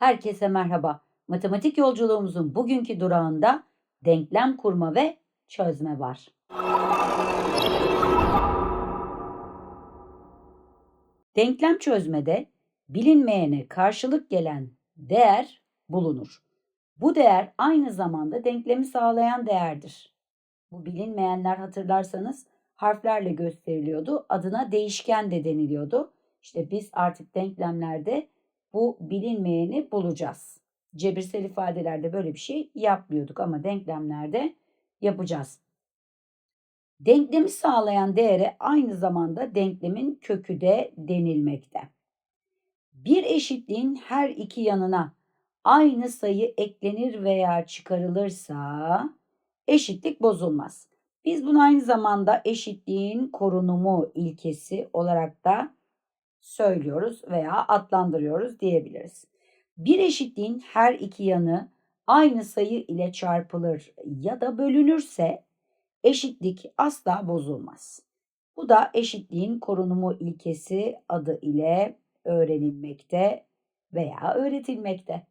Herkese merhaba. Matematik yolculuğumuzun bugünkü durağında denklem kurma ve çözme var. Denklem çözmede bilinmeyene karşılık gelen değer bulunur. Bu değer aynı zamanda denklemi sağlayan değerdir. Bu bilinmeyenler hatırlarsanız harflerle gösteriliyordu. Adına değişken de deniliyordu. İşte biz artık denklemlerde bu bilinmeyeni bulacağız. Cebirsel ifadelerde böyle bir şey yapmıyorduk ama denklemlerde yapacağız. Denklemi sağlayan değere aynı zamanda denklemin kökü de denilmekte. Bir eşitliğin her iki yanına aynı sayı eklenir veya çıkarılırsa eşitlik bozulmaz. Biz bunu aynı zamanda eşitliğin korunumu ilkesi olarak da söylüyoruz veya adlandırıyoruz diyebiliriz. Bir eşitliğin her iki yanı aynı sayı ile çarpılır ya da bölünürse eşitlik asla bozulmaz. Bu da eşitliğin korunumu ilkesi adı ile öğrenilmekte veya öğretilmekte.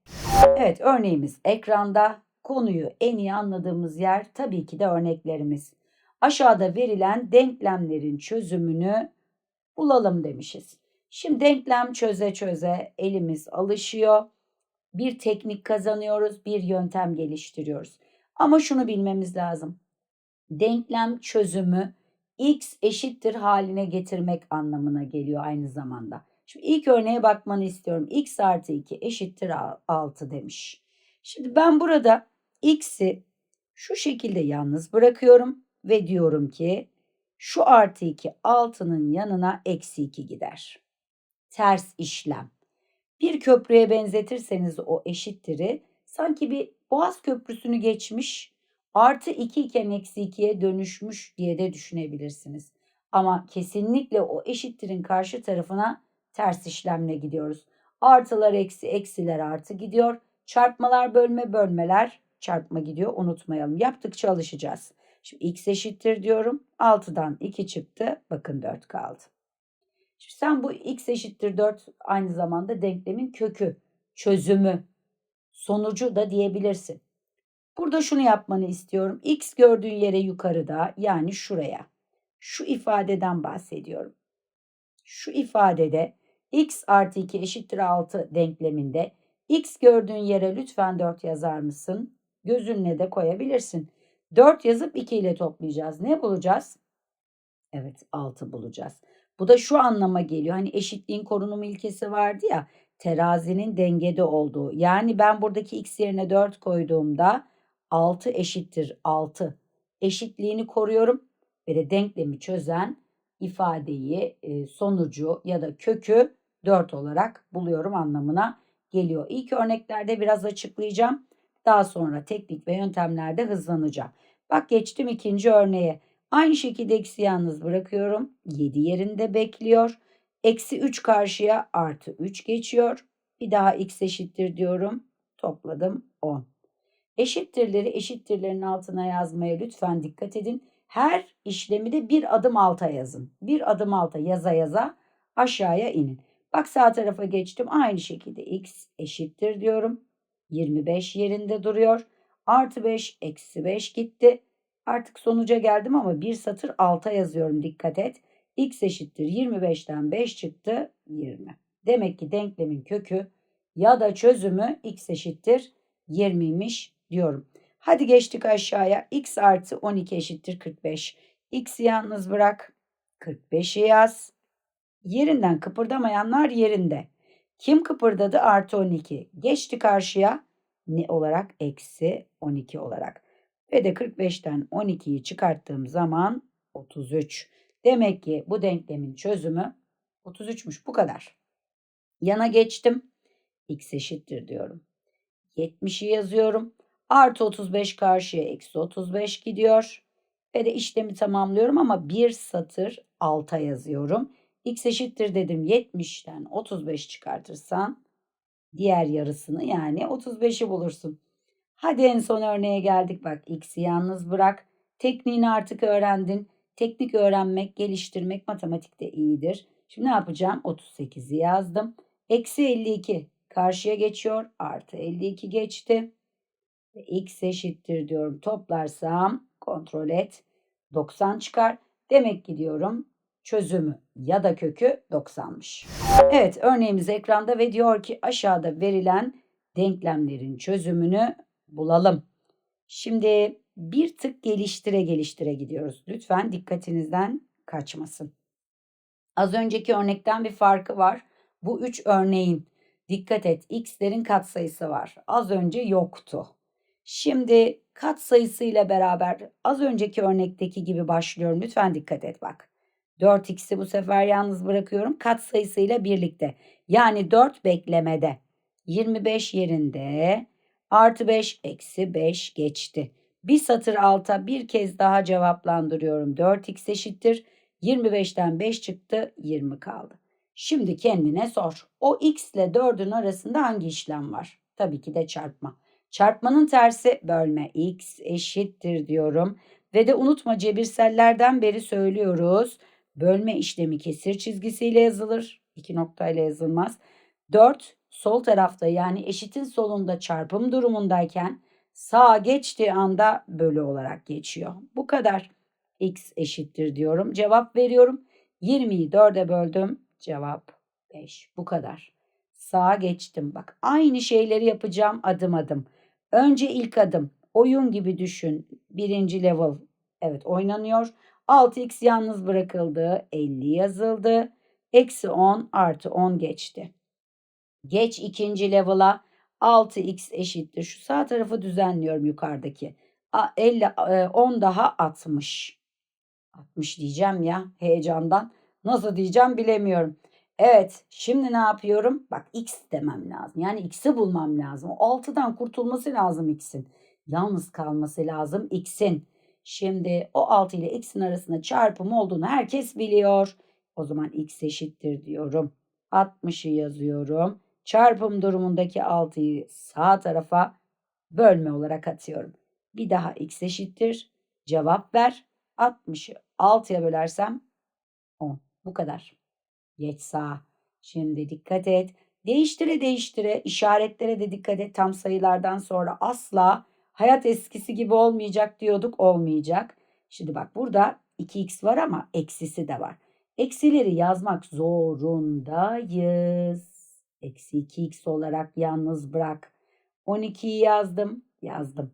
Evet örneğimiz ekranda. Konuyu en iyi anladığımız yer tabii ki de örneklerimiz. Aşağıda verilen denklemlerin çözümünü bulalım demişiz. Şimdi denklem çöze çöze elimiz alışıyor. Bir teknik kazanıyoruz, bir yöntem geliştiriyoruz. Ama şunu bilmemiz lazım. Denklem çözümü x eşittir haline getirmek anlamına geliyor aynı zamanda. Şimdi ilk örneğe bakmanı istiyorum. x artı 2 eşittir 6 demiş. Şimdi ben burada x'i şu şekilde yalnız bırakıyorum ve diyorum ki şu artı 2 6'nın yanına eksi 2 gider. Ters işlem. Bir köprüye benzetirseniz o eşittiri sanki bir boğaz köprüsünü geçmiş artı 2 iken eksi 2'ye dönüşmüş diye de düşünebilirsiniz. Ama kesinlikle o eşittirin karşı tarafına ters işlemle gidiyoruz. Artılar eksi, eksiler artı gidiyor. Çarpmalar bölme, bölmeler çarpma gidiyor. Unutmayalım. Yaptıkça alışacağız. Şimdi x eşittir diyorum. 6'dan 2 çıktı. Bakın 4 kaldı. Sen bu x eşittir 4 aynı zamanda denklemin kökü, çözümü, sonucu da diyebilirsin. Burada şunu yapmanı istiyorum. X gördüğün yere yukarıda yani şuraya. Şu ifadeden bahsediyorum. Şu ifadede x artı 2 eşittir 6 denkleminde x gördüğün yere lütfen 4 yazar mısın? Gözünle de koyabilirsin. 4 yazıp 2 ile toplayacağız. Ne bulacağız? Evet 6 bulacağız. Bu da şu anlama geliyor. Hani eşitliğin korunumu ilkesi vardı ya terazinin dengede olduğu. Yani ben buradaki x yerine 4 koyduğumda 6 eşittir 6. Eşitliğini koruyorum ve de denklemi çözen ifadeyi, sonucu ya da kökü 4 olarak buluyorum anlamına geliyor. İlk örneklerde biraz açıklayacağım. Daha sonra teknik ve yöntemlerde hızlanacağım. Bak geçtim ikinci örneğe. Aynı şekilde eksi yalnız bırakıyorum. 7 yerinde bekliyor. Eksi 3 karşıya artı 3 geçiyor. Bir daha x eşittir diyorum. Topladım 10. Eşittirleri eşittirlerin altına yazmaya lütfen dikkat edin. Her işlemi de bir adım alta yazın. Bir adım alta yaza yaza aşağıya inin. Bak sağ tarafa geçtim. Aynı şekilde x eşittir diyorum. 25 yerinde duruyor. Artı 5 eksi 5 gitti. Artık sonuca geldim ama bir satır alta yazıyorum dikkat et. x eşittir 25'ten 5 çıktı 20. Demek ki denklemin kökü ya da çözümü x eşittir 20'ymiş diyorum. Hadi geçtik aşağıya. x artı 12 eşittir 45. x'i yalnız bırak. 45'i yaz. Yerinden kıpırdamayanlar yerinde. Kim kıpırdadı? Artı 12. Geçti karşıya ne olarak? Eksi 12 olarak. Ve de 45'ten 12'yi çıkarttığım zaman 33. Demek ki bu denklemin çözümü 33'müş. Bu kadar. Yana geçtim. x eşittir diyorum. 70'i yazıyorum. Artı 35 karşıya eksi 35 gidiyor. Ve de işlemi tamamlıyorum ama bir satır alta yazıyorum. x eşittir dedim 70'ten 35 çıkartırsan diğer yarısını yani 35'i bulursun. Hadi en son örneğe geldik bak x'i yalnız bırak. Tekniğini artık öğrendin. Teknik öğrenmek, geliştirmek matematikte iyidir. Şimdi ne yapacağım? 38'i yazdım. Eksi 52. karşıya geçiyor. Artı 52 geçti. Ve x eşittir diyorum. Toplarsam kontrol et. 90 çıkar. Demek ki diyorum çözümü ya da kökü 90'mış. Evet örneğimiz ekranda ve diyor ki aşağıda verilen denklemlerin çözümünü bulalım. Şimdi bir tık geliştire geliştire gidiyoruz. Lütfen dikkatinizden kaçmasın. Az önceki örnekten bir farkı var. Bu üç örneğin dikkat et x'lerin katsayısı var. Az önce yoktu. Şimdi katsayısıyla beraber az önceki örnekteki gibi başlıyorum. Lütfen dikkat et bak. 4x'i bu sefer yalnız bırakıyorum katsayısıyla birlikte. Yani 4 beklemede. 25 yerinde artı 5 eksi 5 geçti. Bir satır alta bir kez daha cevaplandırıyorum. 4x eşittir. 25'ten 5 çıktı 20 kaldı. Şimdi kendine sor. O x ile 4'ün arasında hangi işlem var? Tabii ki de çarpma. Çarpmanın tersi bölme. x eşittir diyorum. Ve de unutma cebirsellerden beri söylüyoruz. Bölme işlemi kesir çizgisiyle yazılır. İki noktayla yazılmaz. 4 sol tarafta yani eşitin solunda çarpım durumundayken sağa geçtiği anda bölü olarak geçiyor. Bu kadar. x eşittir diyorum. Cevap veriyorum. 20'yi 4'e böldüm. Cevap 5. Bu kadar. Sağa geçtim. Bak aynı şeyleri yapacağım adım adım. Önce ilk adım. Oyun gibi düşün. Birinci level. Evet oynanıyor. 6x yalnız bırakıldı. 50 yazıldı. Eksi 10 artı 10 geçti. Geç ikinci level'a 6x eşittir. Şu sağ tarafı düzenliyorum yukarıdaki. 50, 10 daha 60. 60 diyeceğim ya heyecandan. Nasıl diyeceğim bilemiyorum. Evet şimdi ne yapıyorum? Bak x demem lazım. Yani x'i bulmam lazım. O 6'dan kurtulması lazım x'in. Yalnız kalması lazım x'in. Şimdi o 6 ile x'in arasında çarpım olduğunu herkes biliyor. O zaman x eşittir diyorum. 60'ı yazıyorum. Çarpım durumundaki 6'yı sağ tarafa bölme olarak atıyorum. Bir daha x eşittir. Cevap ver. 60'ı 6'ya bölersem 10. Bu kadar. Geç sağa. Şimdi dikkat et. Değiştire değiştire işaretlere de dikkat et. Tam sayılardan sonra asla hayat eskisi gibi olmayacak diyorduk. Olmayacak. Şimdi bak burada 2x var ama eksisi de var. Eksileri yazmak zorundayız. Eksi 2x olarak yalnız bırak. 12'yi yazdım. Yazdım.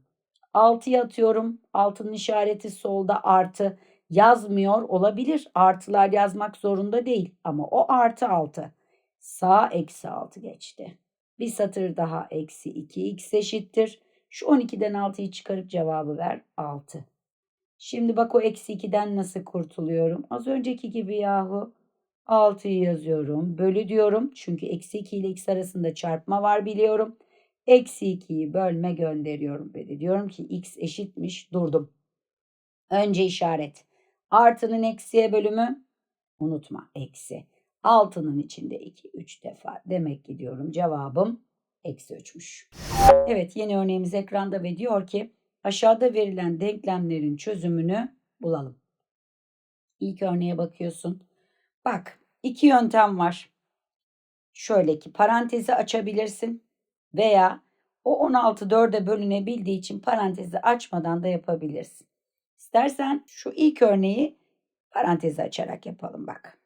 6'yı atıyorum. Altının işareti solda artı yazmıyor olabilir. Artılar yazmak zorunda değil. Ama o artı 6. Sağ eksi 6 geçti. Bir satır daha eksi 2x eşittir. Şu 12'den 6'yı çıkarıp cevabı ver 6. Şimdi bak o eksi 2'den nasıl kurtuluyorum? Az önceki gibi yahu. 6'yı yazıyorum. Bölü diyorum. Çünkü eksi 2 ile x arasında çarpma var biliyorum. Eksi 2'yi bölme gönderiyorum. Ve de diyorum ki x eşitmiş. Durdum. Önce işaret. Artının eksiye bölümü. Unutma eksi. Altının içinde 2, 3 defa. Demek ki diyorum cevabım eksi 3'müş. Evet yeni örneğimiz ekranda ve diyor ki aşağıda verilen denklemlerin çözümünü bulalım. İlk örneğe bakıyorsun. Bak iki yöntem var. Şöyle ki parantezi açabilirsin veya o 16 4'e bölünebildiği için parantezi açmadan da yapabilirsin. İstersen şu ilk örneği parantezi açarak yapalım bak.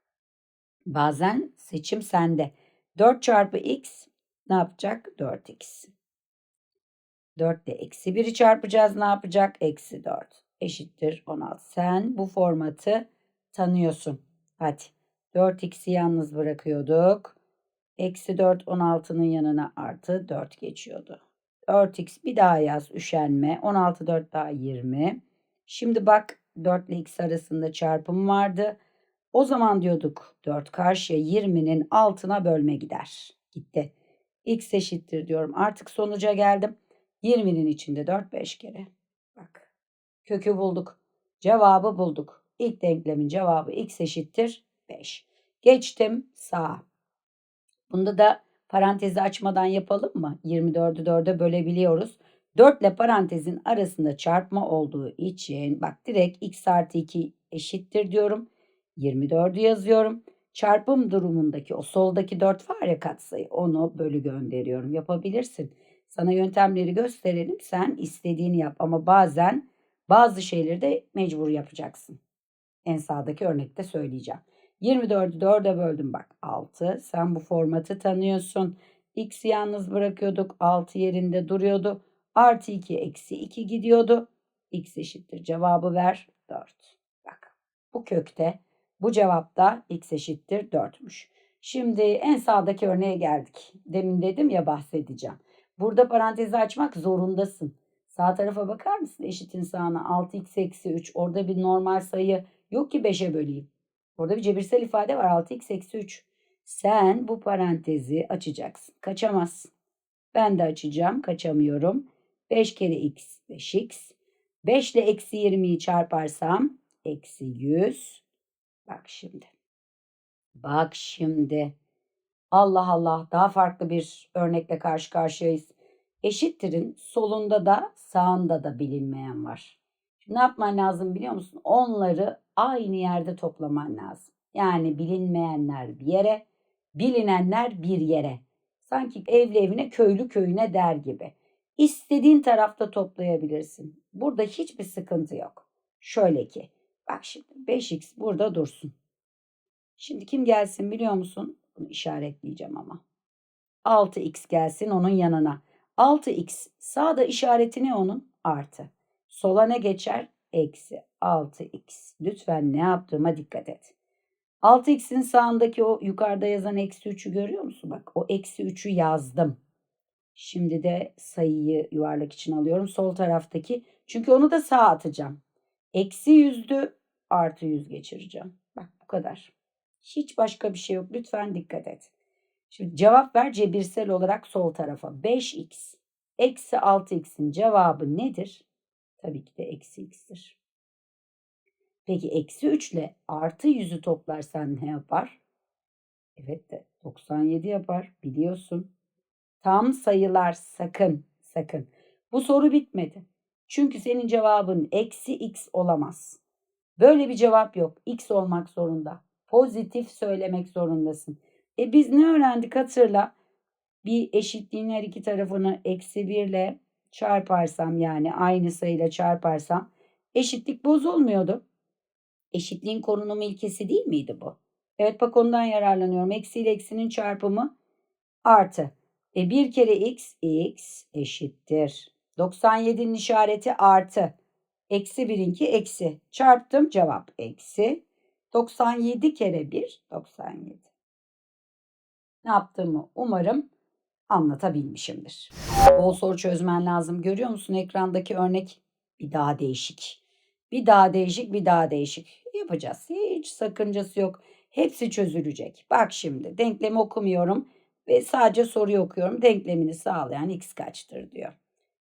Bazen seçim sende. 4 çarpı x ne yapacak? 4x. 4 ile eksi 1'i çarpacağız ne yapacak? Eksi 4 eşittir 16. Sen bu formatı tanıyorsun. Hadi 4x'i yalnız bırakıyorduk. Eksi 4 16'nın yanına artı 4 geçiyordu. 4x bir daha yaz üşenme. 16 4 daha 20. Şimdi bak 4 ile x arasında çarpım vardı. O zaman diyorduk 4 karşıya 20'nin altına bölme gider. Gitti. x eşittir diyorum. Artık sonuca geldim. 20'nin içinde 4 5 kere. Bak. Kökü bulduk. Cevabı bulduk. İlk denklemin cevabı x eşittir 5. Geçtim sağa. Bunda da parantezi açmadan yapalım mı? 24'ü 4'e bölebiliyoruz. 4 ile parantezin arasında çarpma olduğu için bak direkt x artı 2 eşittir diyorum. 24'ü yazıyorum. Çarpım durumundaki o soldaki 4 var ya katsayı onu bölü gönderiyorum. Yapabilirsin. Sana yöntemleri gösterelim. Sen istediğini yap ama bazen bazı şeyleri de mecbur yapacaksın. En sağdaki örnekte söyleyeceğim. 24'ü 4'e böldüm bak 6. Sen bu formatı tanıyorsun. X'i yalnız bırakıyorduk. 6 yerinde duruyordu. Artı 2 eksi 2 gidiyordu. X eşittir. Cevabı ver 4. Bak bu kökte bu cevapta x eşittir 4'müş. Şimdi en sağdaki örneğe geldik. Demin dedim ya bahsedeceğim. Burada parantezi açmak zorundasın. Sağ tarafa bakar mısın? Eşitin sağına 6x eksi 3. Orada bir normal sayı yok ki 5'e böleyim. Orada bir cebirsel ifade var 6x eksi 3. Sen bu parantezi açacaksın. Kaçamazsın. Ben de açacağım. Kaçamıyorum. 5 kere x 5x. 5 ile eksi 20'yi çarparsam eksi 100. Bak şimdi. Bak şimdi. Allah Allah daha farklı bir örnekle karşı karşıyayız. Eşittirin solunda da sağında da bilinmeyen var. Ne yapman lazım biliyor musun? Onları aynı yerde toplaman lazım. Yani bilinmeyenler bir yere, bilinenler bir yere. Sanki evli evine, köylü köyüne der gibi. İstediğin tarafta toplayabilirsin. Burada hiçbir sıkıntı yok. Şöyle ki, bak şimdi 5x burada dursun. Şimdi kim gelsin biliyor musun? Bunu işaretleyeceğim ama. 6x gelsin onun yanına. 6x sağda işareti ne onun? Artı. Sola ne geçer? Eksi 6x. Lütfen ne yaptığıma dikkat et. 6x'in sağındaki o yukarıda yazan eksi 3'ü görüyor musun? Bak o eksi 3'ü yazdım. Şimdi de sayıyı yuvarlak için alıyorum. Sol taraftaki. Çünkü onu da sağa atacağım. Eksi yüzdü artı yüz geçireceğim. Bak bu kadar. Hiç başka bir şey yok. Lütfen dikkat et. Şimdi cevap ver cebirsel olarak sol tarafa. 5x eksi 6x'in cevabı nedir? Tabii ki de eksi x'tir. Peki eksi 3 ile artı 100'ü toplarsan ne yapar? Evet de 97 yapar biliyorsun. Tam sayılar sakın sakın. Bu soru bitmedi. Çünkü senin cevabın eksi x olamaz. Böyle bir cevap yok. X olmak zorunda. Pozitif söylemek zorundasın. E biz ne öğrendik hatırla. Bir eşitliğin her iki tarafını eksi 1 ile çarparsam yani aynı sayıyla çarparsam eşitlik bozulmuyordu. Eşitliğin korunum ilkesi değil miydi bu? Evet bak ondan yararlanıyorum. Eksi ile eksinin çarpımı artı. E 1 kere x, x eşittir. 97'nin işareti artı. Eksi 1'inki eksi. Çarptım cevap eksi. 97 kere 1, 97. Ne yaptığımı umarım anlatabilmişimdir. Bol soru çözmen lazım. Görüyor musun ekrandaki örnek? Bir daha değişik. Bir daha değişik, bir daha değişik. Yapacağız. Hiç sakıncası yok. Hepsi çözülecek. Bak şimdi denklemi okumuyorum ve sadece soruyu okuyorum. Denklemini sağlayan x kaçtır diyor.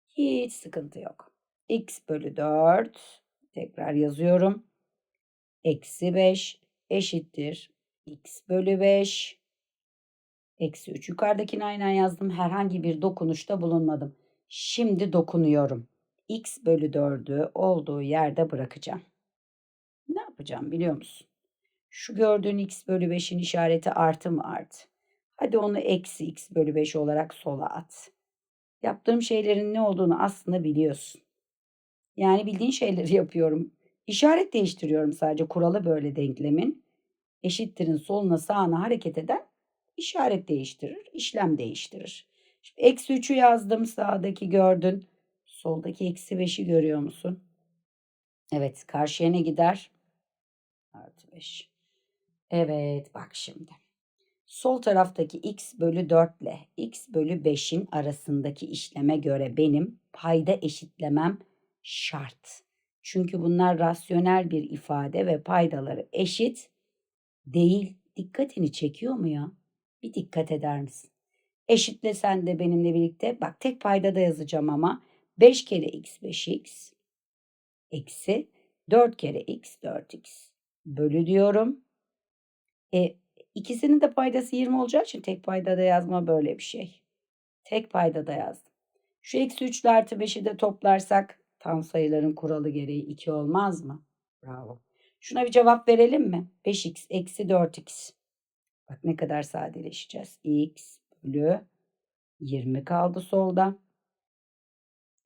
Hiç sıkıntı yok. x bölü 4 tekrar yazıyorum. Eksi 5 eşittir. x bölü 5 eksi 3. Yukarıdakini aynen yazdım. Herhangi bir dokunuşta bulunmadım. Şimdi dokunuyorum. x bölü 4'ü olduğu yerde bırakacağım. Ne yapacağım biliyor musun? Şu gördüğün x bölü 5'in işareti artı mı artı? Hadi onu eksi x bölü 5 olarak sola at. Yaptığım şeylerin ne olduğunu aslında biliyorsun. Yani bildiğin şeyleri yapıyorum. İşaret değiştiriyorum sadece kuralı böyle denklemin. Eşittirin soluna sağına hareket eden işaret değiştirir, işlem değiştirir. Şimdi eksi 3'ü yazdım sağdaki gördün. Soldaki eksi 5'i görüyor musun? Evet karşıya ne gider? Artı 5. Evet bak şimdi. Sol taraftaki x bölü 4 ile x bölü 5'in arasındaki işleme göre benim payda eşitlemem şart. Çünkü bunlar rasyonel bir ifade ve paydaları eşit değil. Dikkatini çekiyor mu ya? Bir dikkat eder misin? Eşitle sen de benimle birlikte. Bak tek payda da yazacağım ama 5 kere x 5x eksi 4 kere x 4x bölü diyorum. E, ikisinin de paydası 20 olacağı için tek payda da yazma böyle bir şey. Tek payda da yazdım. Şu eksi 3 ile artı 5'i de toplarsak tam sayıların kuralı gereği 2 olmaz mı? Bravo. Şuna bir cevap verelim mi? 5x eksi 4x Bak ne kadar sadeleşeceğiz. x bölü 20 kaldı solda.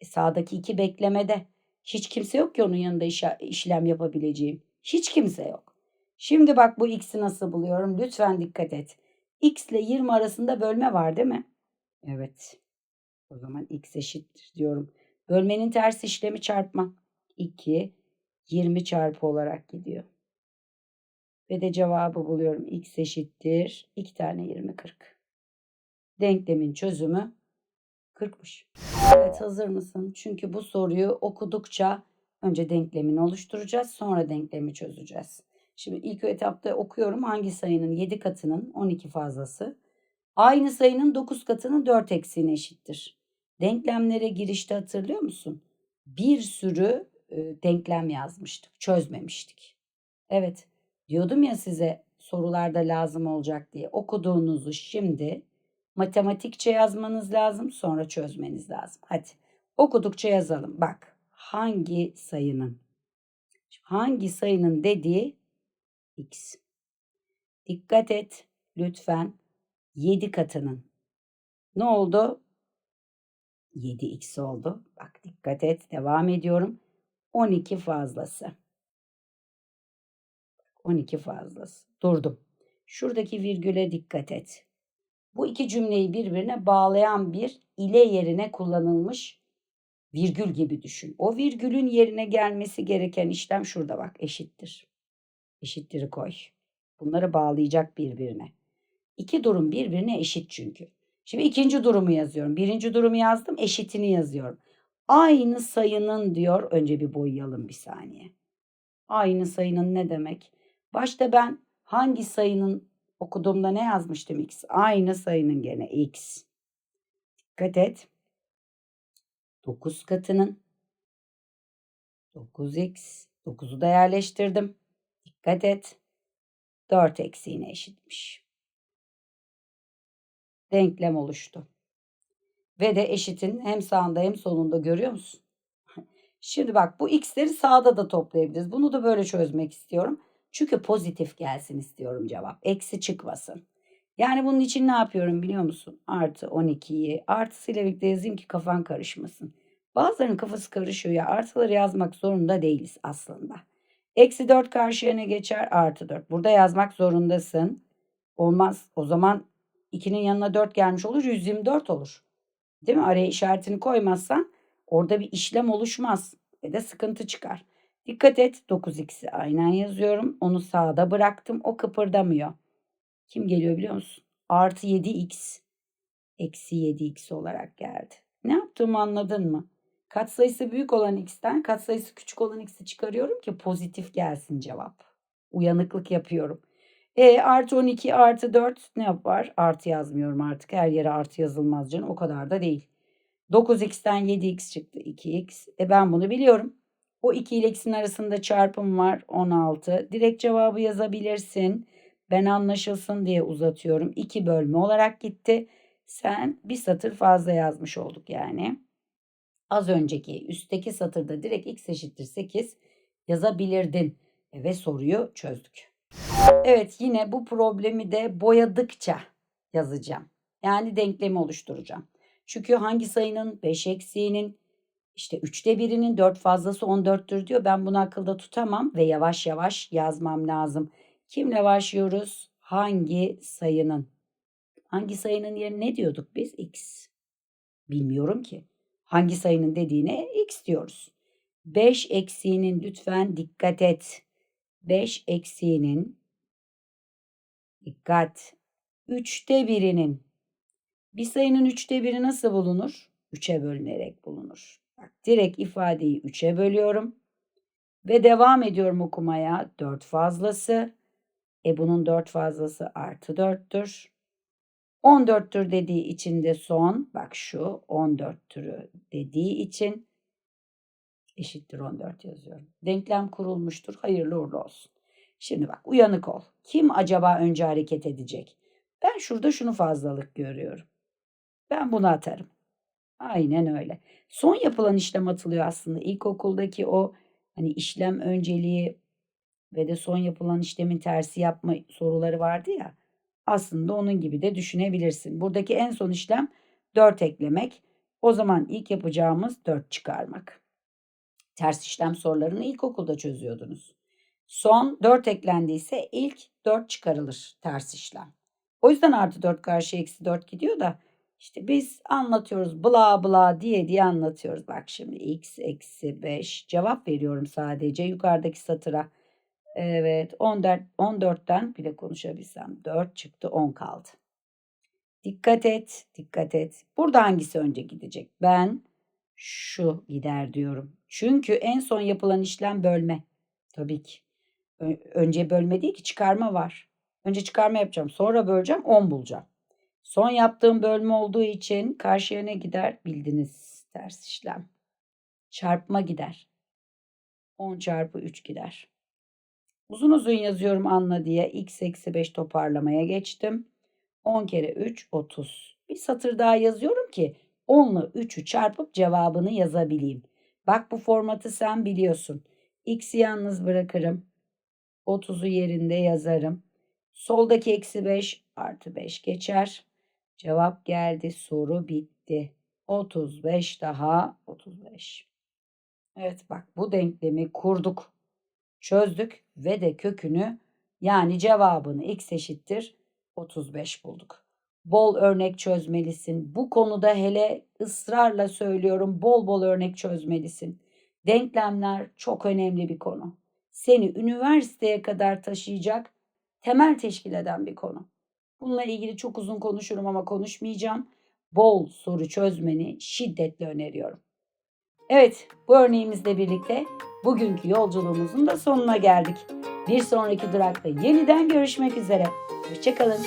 E, sağdaki 2 beklemede. Hiç kimse yok ki onun yanında işa- işlem yapabileceğim. Hiç kimse yok. Şimdi bak bu x'i nasıl buluyorum? Lütfen dikkat et. x ile 20 arasında bölme var değil mi? Evet. O zaman x eşittir diyorum. Bölmenin ters işlemi çarpma. 2, 20 çarpı olarak gidiyor. Ve de cevabı buluyorum. x eşittir. 2 tane 20, 40. Denklemin çözümü 40'mış. Evet hazır mısın? Çünkü bu soruyu okudukça önce denklemini oluşturacağız. Sonra denklemi çözeceğiz. Şimdi ilk etapta okuyorum. Hangi sayının 7 katının 12 fazlası aynı sayının 9 katının 4 eksiğine eşittir. Denklemlere girişte hatırlıyor musun? Bir sürü denklem yazmıştık. Çözmemiştik. Evet diyordum ya size sorularda lazım olacak diye. Okuduğunuzu şimdi matematikçe yazmanız lazım sonra çözmeniz lazım. Hadi okudukça yazalım. Bak hangi sayının hangi sayının dediği x. Dikkat et lütfen 7 katının. Ne oldu? 7x oldu. Bak dikkat et devam ediyorum. 12 fazlası. 12 fazlası. Durdum. Şuradaki virgüle dikkat et. Bu iki cümleyi birbirine bağlayan bir ile yerine kullanılmış virgül gibi düşün. O virgülün yerine gelmesi gereken işlem şurada bak eşittir. Eşittir'i koy. Bunları bağlayacak birbirine. İki durum birbirine eşit çünkü. Şimdi ikinci durumu yazıyorum. Birinci durumu yazdım eşitini yazıyorum. Aynı sayının diyor. Önce bir boyayalım bir saniye. Aynı sayının ne demek? Başta ben hangi sayının okuduğumda ne yazmıştım x? Aynı sayının gene x. Dikkat et. 9 katının 9x 9'u da yerleştirdim. Dikkat et. 4 eksiğine eşitmiş. Denklem oluştu. Ve de eşitin hem sağında hem solunda görüyor musun? Şimdi bak bu x'leri sağda da toplayabiliriz. Bunu da böyle çözmek istiyorum. Çünkü pozitif gelsin istiyorum cevap. Eksi çıkmasın. Yani bunun için ne yapıyorum biliyor musun? Artı 12'yi artısıyla birlikte yazayım ki kafan karışmasın. Bazılarının kafası karışıyor ya artıları yazmak zorunda değiliz aslında. Eksi 4 karşıya geçer? Artı 4. Burada yazmak zorundasın. Olmaz. O zaman 2'nin yanına 4 gelmiş olur. 124 olur. Değil mi? Araya işaretini koymazsan orada bir işlem oluşmaz. Ve de sıkıntı çıkar. Dikkat et 9x'i aynen yazıyorum. Onu sağda bıraktım. O kıpırdamıyor. Kim geliyor biliyor musun? Artı 7x eksi 7x olarak geldi. Ne yaptığımı anladın mı? Katsayısı büyük olan x'ten katsayısı küçük olan x'i çıkarıyorum ki pozitif gelsin cevap. Uyanıklık yapıyorum. E artı 12 artı 4 ne yapar? Artı yazmıyorum artık. Her yere artı yazılmaz canım. O kadar da değil. 9x'ten 7x çıktı 2x. E ben bunu biliyorum. O 2 ile x'in arasında çarpım var 16. Direkt cevabı yazabilirsin. Ben anlaşılsın diye uzatıyorum. 2 bölme olarak gitti. Sen bir satır fazla yazmış olduk yani. Az önceki üstteki satırda direkt x eşittir 8 yazabilirdin. E, ve soruyu çözdük. Evet yine bu problemi de boyadıkça yazacağım. Yani denklemi oluşturacağım. Çünkü hangi sayının 5 eksiğinin işte üçte birinin 4 fazlası 14'tür diyor. Ben bunu akılda tutamam ve yavaş yavaş yazmam lazım. Kimle başlıyoruz? Hangi sayının? Hangi sayının yerine ne diyorduk biz? X. Bilmiyorum ki. Hangi sayının dediğine x diyoruz. 5 eksiğinin lütfen dikkat et. 5 eksiğinin dikkat. Üçte birinin. Bir sayının üçte biri nasıl bulunur? 3'e bölünerek bulunur. Bak direkt ifadeyi 3'e bölüyorum. Ve devam ediyorum okumaya. 4 fazlası. E bunun 4 fazlası artı 4'tür. 14'tür dediği için de son. Bak şu 14'türü dediği için eşittir 14 yazıyorum. Denklem kurulmuştur. Hayırlı uğurlu olsun. Şimdi bak uyanık ol. Kim acaba önce hareket edecek? Ben şurada şunu fazlalık görüyorum. Ben bunu atarım. Aynen öyle. Son yapılan işlem atılıyor aslında. İlkokuldaki o hani işlem önceliği ve de son yapılan işlemin tersi yapma soruları vardı ya. aslında onun gibi de düşünebilirsin. Buradaki en son işlem 4 eklemek. O zaman ilk yapacağımız 4 çıkarmak. Ters işlem sorularını ilkokulda çözüyordunuz. Son 4 eklendiyse ilk 4 çıkarılır ters işlem. O yüzden artı 4 karşı eksi 4 gidiyor da işte biz anlatıyoruz bla bla diye diye anlatıyoruz. Bak şimdi x eksi 5 cevap veriyorum sadece yukarıdaki satıra. Evet 14, 14'ten bile konuşabilsem 4 çıktı 10 kaldı. Dikkat et, dikkat et. Burada hangisi önce gidecek? Ben şu gider diyorum. Çünkü en son yapılan işlem bölme. Tabii ki. Önce bölme değil ki çıkarma var. Önce çıkarma yapacağım. Sonra böleceğim 10 bulacağım. Son yaptığım bölme olduğu için karşıya ne gider? Bildiniz ters işlem. Çarpma gider. 10 çarpı 3 gider. Uzun uzun yazıyorum anla diye x eksi 5 toparlamaya geçtim. 10 kere 3 30. Bir satır daha yazıyorum ki 10 ile 3'ü çarpıp cevabını yazabileyim. Bak bu formatı sen biliyorsun. X'i yalnız bırakırım. 30'u yerinde yazarım. Soldaki eksi 5 artı 5 geçer. Cevap geldi. Soru bitti. 35 daha 35. Evet bak bu denklemi kurduk. Çözdük ve de kökünü yani cevabını x eşittir 35 bulduk. Bol örnek çözmelisin. Bu konuda hele ısrarla söylüyorum bol bol örnek çözmelisin. Denklemler çok önemli bir konu. Seni üniversiteye kadar taşıyacak, temel teşkil eden bir konu. Bununla ilgili çok uzun konuşurum ama konuşmayacağım. Bol soru çözmeni şiddetle öneriyorum. Evet, bu örneğimizle birlikte bugünkü yolculuğumuzun da sonuna geldik. Bir sonraki durakta yeniden görüşmek üzere. Hoşçakalın.